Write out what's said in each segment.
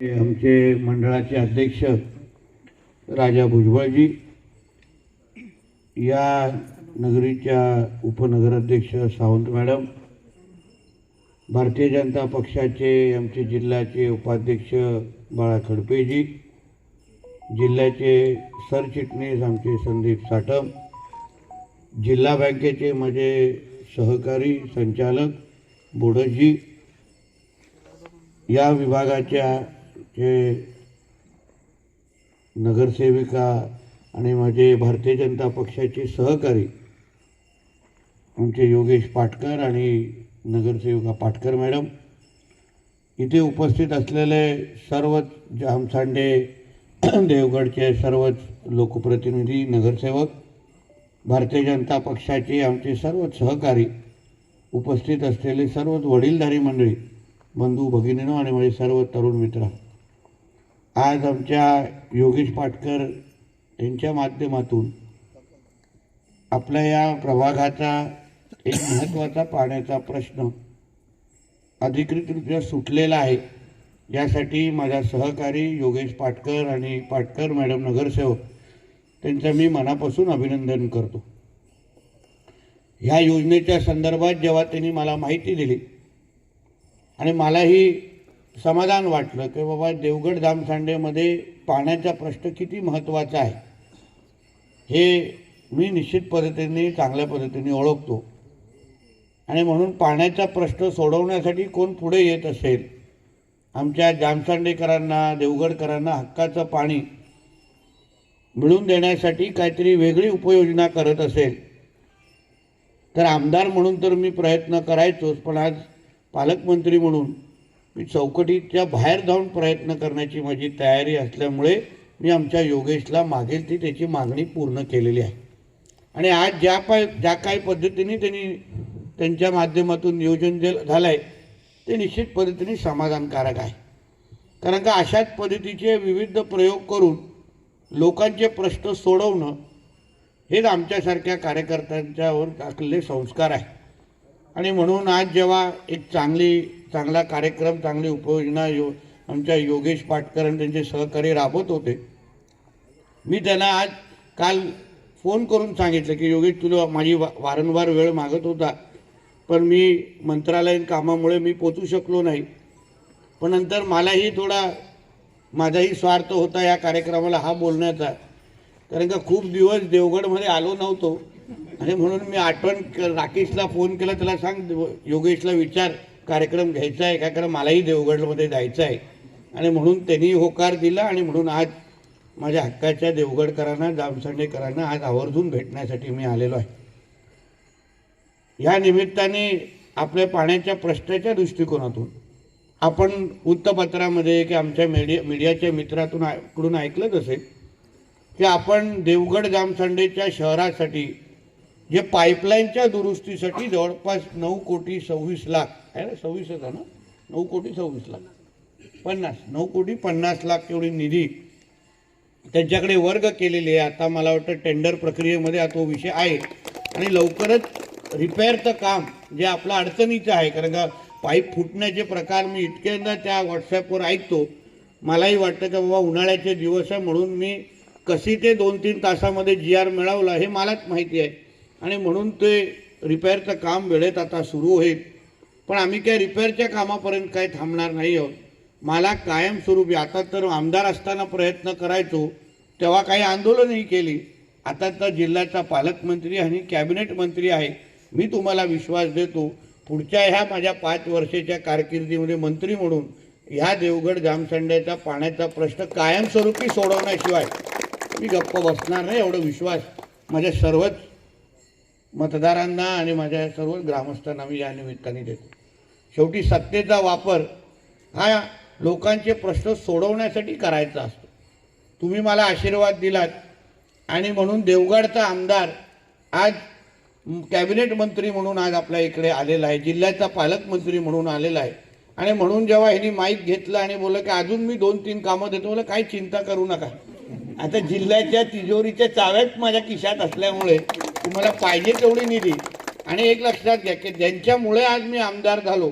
आमचे मंडळाचे अध्यक्ष राजा भुजबळजी या नगरीच्या उपनगराध्यक्ष सावंत मॅडम भारतीय जनता पक्षाचे आमचे जिल्ह्याचे उपाध्यक्ष बाळा खडपेजी जिल्ह्याचे सरचिटणीस आमचे संदीप साटम जिल्हा बँकेचे माझे सहकारी संचालक बोडजी या विभागाच्या हे नगरसेविका आणि माझे भारतीय जनता पक्षाचे सहकारी आमचे योगेश पाटकर आणि नगरसेविका पाटकर मॅडम इथे उपस्थित असलेले सर्वच जामसांडे देवगडचे सर्वच लोकप्रतिनिधी नगरसेवक भारतीय जनता पक्षाचे आमचे सर्वच सहकारी उपस्थित असलेले सर्वच वडीलधारी मंडळी बंधू भगिनीनो आणि माझे सर्व तरुण मित्र. आज आमच्या योगेश पाटकर यांच्या माध्यमातून आपल्या या प्रभागाचा एक महत्त्वाचा पाण्याचा प्रश्न अधिकृतरित्या सुटलेला आहे. यासाठी माझ्या सहकारी योगेश पाटकर आणि पाटकर मॅडम नगरसेवक त्यांचं मी मनापासून अभिनंदन करतो. ह्या योजनेच्या संदर्भात जेव्हा त्यांनी मला माहिती दिली आणि मलाही समाधान वाटलं की बाबा देवगड धामसांडेमध्ये पाण्याचा प्रश्न किती महत्त्वाचा आहे? हे मी निश्चित पद्धतीने चांगल्या पद्धतीने ओळखतो. आणि म्हणून पाण्याचा प्रश्न सोडवण्यासाठी कोण पुढे येत असेल? आमच्या जामसांडेकरांना देवगडकरांना हक्काचं पाणी मिळवून देण्यासाठी काहीतरी वेगळी उपयोजना करत असेल. तर आमदार म्हणून तर मी प्रयत्न करायचोच पण आज पालकमंत्री म्हणून मी चौकटीच्या बाहेर जाऊन प्रयत्न करण्याची माझी तयारी असल्यामुळे मी आमच्या योगेशला मागेल ती त्याची मागणी पूर्ण केलेली आहे. आणि आज ज्या पाय ज्या काही पद्धतीने त्यांनी त्यांच्या माध्यमातून नियोजन जे झालं आहे ते निश्चित पद्धतीने समाधानकारक आहे. कारण का अशाच पद्धतीचे विविध प्रयोग करून लोकांचे प्रश्न सोडवणं हेच आमच्यासारख्या कार्यकर्त्यांच्यावर टाकलेले संस्कार आहे. आणि म्हणून आज जेव्हा एक चांगली चांगला कार्यक्रम चांगली उपयोजना यो आमच्या योगेश पाटकर आणि त्यांचे सहकारी राबवत होते. मी त्यांना आज काल फोन करून सांगितलं की योगेश तुला माझी वा वारंवार वेळ मागत होता पण मी मंत्रालयीन कामामुळे मी पोचू शकलो नाही. पण नंतर मलाही थोडा माझाही स्वार्थ होता या कार्यक्रमाला हा बोलण्याचा. कारण का खूप दिवस देवगडमध्ये आलो नव्हतो आणि म्हणून मी आठवण क- राकेशला फोन केला त्याला सांग योगेशला विचार. कार्यक्रम घ्यायचा आहे का? कारण मलाही देवगडमध्ये जायचं आहे. आणि म्हणून त्यांनी होकार दिला आणि म्हणून आज माझ्या हक्काच्या देवगडकरांना जामसंडेकरांना आज आवर्जून भेटण्यासाठी मी आलेलो आहे. या निमित्ताने आपल्या पाण्याच्या प्रश्नाच्या दृष्टिकोनातून आपण वृत्तपत्रामध्ये की आमच्या मीडिया मीडियाच्या मित्रातून कडून ऐकलंच असेल की आपण देवगड जामसंडेच्या शहरासाठी जे पाईपलाईनच्या दुरुस्तीसाठी जवळपास नऊ कोटी सव्वीस लाख आहे ना? सव्वीस होता ना? नऊ कोटी सव्वीस लाख. पन्नास नऊ कोटी पन्नास लाख एवढी निधी त्यांच्याकडे वर्ग केलेली आहे. आता मला वाटतं टेंडर प्रक्रियेमध्ये हा तो विषय आहे. आणि लवकरच रिपेअरचं काम जे आपलं अडचणीचं आहे कारण का पाईप फुटण्याचे प्रकार मी इतक्यांदा त्या व्हॉट्सॲपवर ऐकतो. मलाही वाटतं की बाबा उन्हाळ्याचे दिवस आहे म्हणून मी कशी ते दोन तीन तासामध्ये जी आर मिळवलं हे मलाच माहिती आहे. आणि म्हणून ते रिपेअरचं काम वेळेत आता सुरू होईल. पण आम्ही काय रिपेअरच्या कामापर्यंत काय थांबणार नाही आहोत. मला कायमस्वरूपी आता तर आमदार असताना प्रयत्न करायचो तेव्हा काही आंदोलनही केली. आता तर जिल्ह्याचा पालकमंत्री आणि कॅबिनेट मंत्री आहे. मी तुम्हाला विश्वास देतो पुढच्या ह्या माझ्या पाच वर्षाच्या कारकिर्दीमध्ये मंत्री म्हणून ह्या देवगड जामसंड्याचा पाण्याचा प्रश्न कायमस्वरूपी सोडवण्याशिवाय मी गप्प बसणार नाही एवढा विश्वास माझ्या सर्वच मतदारांना आणि माझ्या सर्व ग्रामस्थांना मी या निमित्ताने देतो. शेवटी सत्तेचा वापर हा लोकांचे प्रश्न सोडवण्यासाठी करायचा असतो. तुम्ही मला आशीर्वाद दिलात आणि म्हणून देवगडचा आमदार आज कॅबिनेट मंत्री म्हणून आज आपल्या इकडे आलेला आहे जिल्ह्याचा पालकमंत्री म्हणून आलेला आहे. आणि म्हणून जेव्हा ह्यांनी माईक घेतलं आणि बोललं की अजून मी दोन तीन कामं देतो मला काही चिंता करू नका. आता जिल्ह्याच्या तिजोरीच्या चाव्याच माझ्या खिशात असल्यामुळे तुम्हाला पाहिजे तेवढी निधी. आणि एक लक्षात घ्या की ज्यांच्यामुळे आज मी आमदार झालो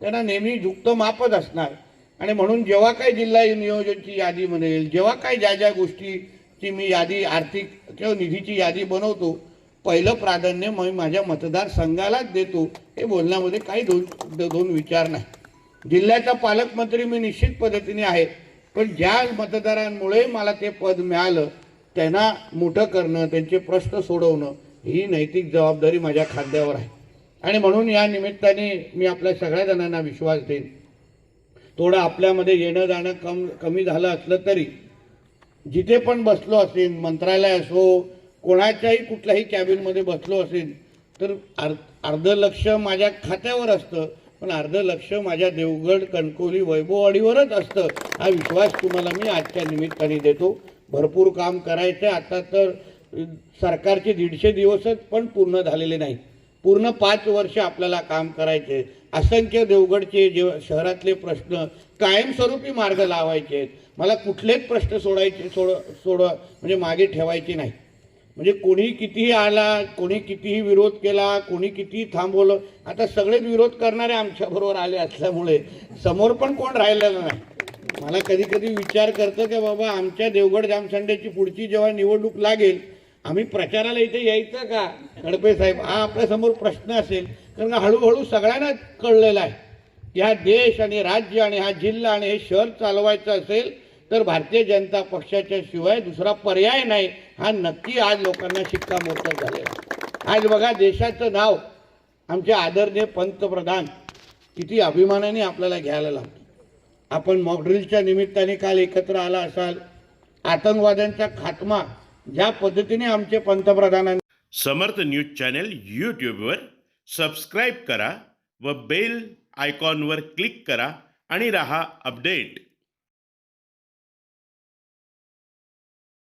त्यांना नेहमी झुकत मापच असणार. आणि म्हणून जेव्हा काही जिल्हा नियोजनची यादी म्हणेल जेव्हा काही ज्या ज्या गोष्टीची मी यादी आर्थिक किंवा निधीची यादी बनवतो पहिलं प्राधान्य मी माझ्या मतदारसंघालाच देतो. हे बोलण्यामध्ये काही दोन दोन विचार नाही. जिल्ह्याचा पालकमंत्री मी निश्चित पद्धतीने आहे पण ज्या मतदारांमुळे मला ते पद मिळालं त्यांना मोठं करणं त्यांचे प्रश्न सोडवणं ही नैतिक जबाबदारी माझ्या खांद्यावर आहे. आणि म्हणून या निमित्ताने मी आपल्या सगळ्या जणांना विश्वास देईन. थोडं आपल्यामध्ये येणं जाणं कम कमी झालं असलं तरी जिथे पण बसलो असेल मंत्रालय असो कोणाच्याही कुठल्याही कॅबिनमध्ये बसलो असेल तर अर् अर्ध लक्ष माझ्या खात्यावर असतं पण अर्ध लक्ष माझ्या देवगड कणकोली वैभववाडीवरच असतं हा विश्वास तुम्हाला मी आजच्या निमित्ताने देतो. भरपूर काम करायचं आहे. आता तर सरकारचे दीडशे दिवसच पण पूर्ण झालेले नाही. पूर्ण पाच वर्ष आपल्याला काम करायचे. असंख्य देवगडचे जे शहरातले प्रश्न कायमस्वरूपी मार्ग लावायचे आहेत. मला कुठलेच प्रश्न सोडायचे सोड सोड म्हणजे मागे ठेवायचे नाही. म्हणजे कोणी कितीही आला कोणी कितीही विरोध केला कोणी कितीही थांबवलं आता सगळेच विरोध करणारे आमच्याबरोबर आले असल्यामुळे समोर पण कोण राहिलेलं नाही. मला कधी कधी विचार करतं की बाबा आमच्या देवगड जामसंड्याची पुढची जेव्हा निवडणूक लागेल आम्ही प्रचाराला इथे यायचं का? खडपे साहेब हा आपल्यासमोर प्रश्न असेल. कारण हळूहळू सगळ्यांना कळलेला आहे. की हा देश आणि राज्य आणि हा जिल्हा आणि हे शहर चालवायचं असेल तर भारतीय जनता पक्षाच्या शिवाय दुसरा पर्याय नाही. हा नक्की आज लोकांना शिक्कामोर्तब झालेला आहे. आज बघा देशाचं नाव आमचे आदरणीय पंतप्रधान किती अभिमानाने आपल्याला घ्यायला लागतो आपण मॉकड्रिलच्या निमित्ताने काल एकत्र आला असाल. आतंकवाद्यांचा खात्मा ज्या पद्धतीने आमचे पंतप्रधानांनी समर्थ न्यूज चॅनल यूट्यूबवर सबस्क्राईब करा व बेल आयकॉनवर क्लिक करा आणि रहा अपडेट.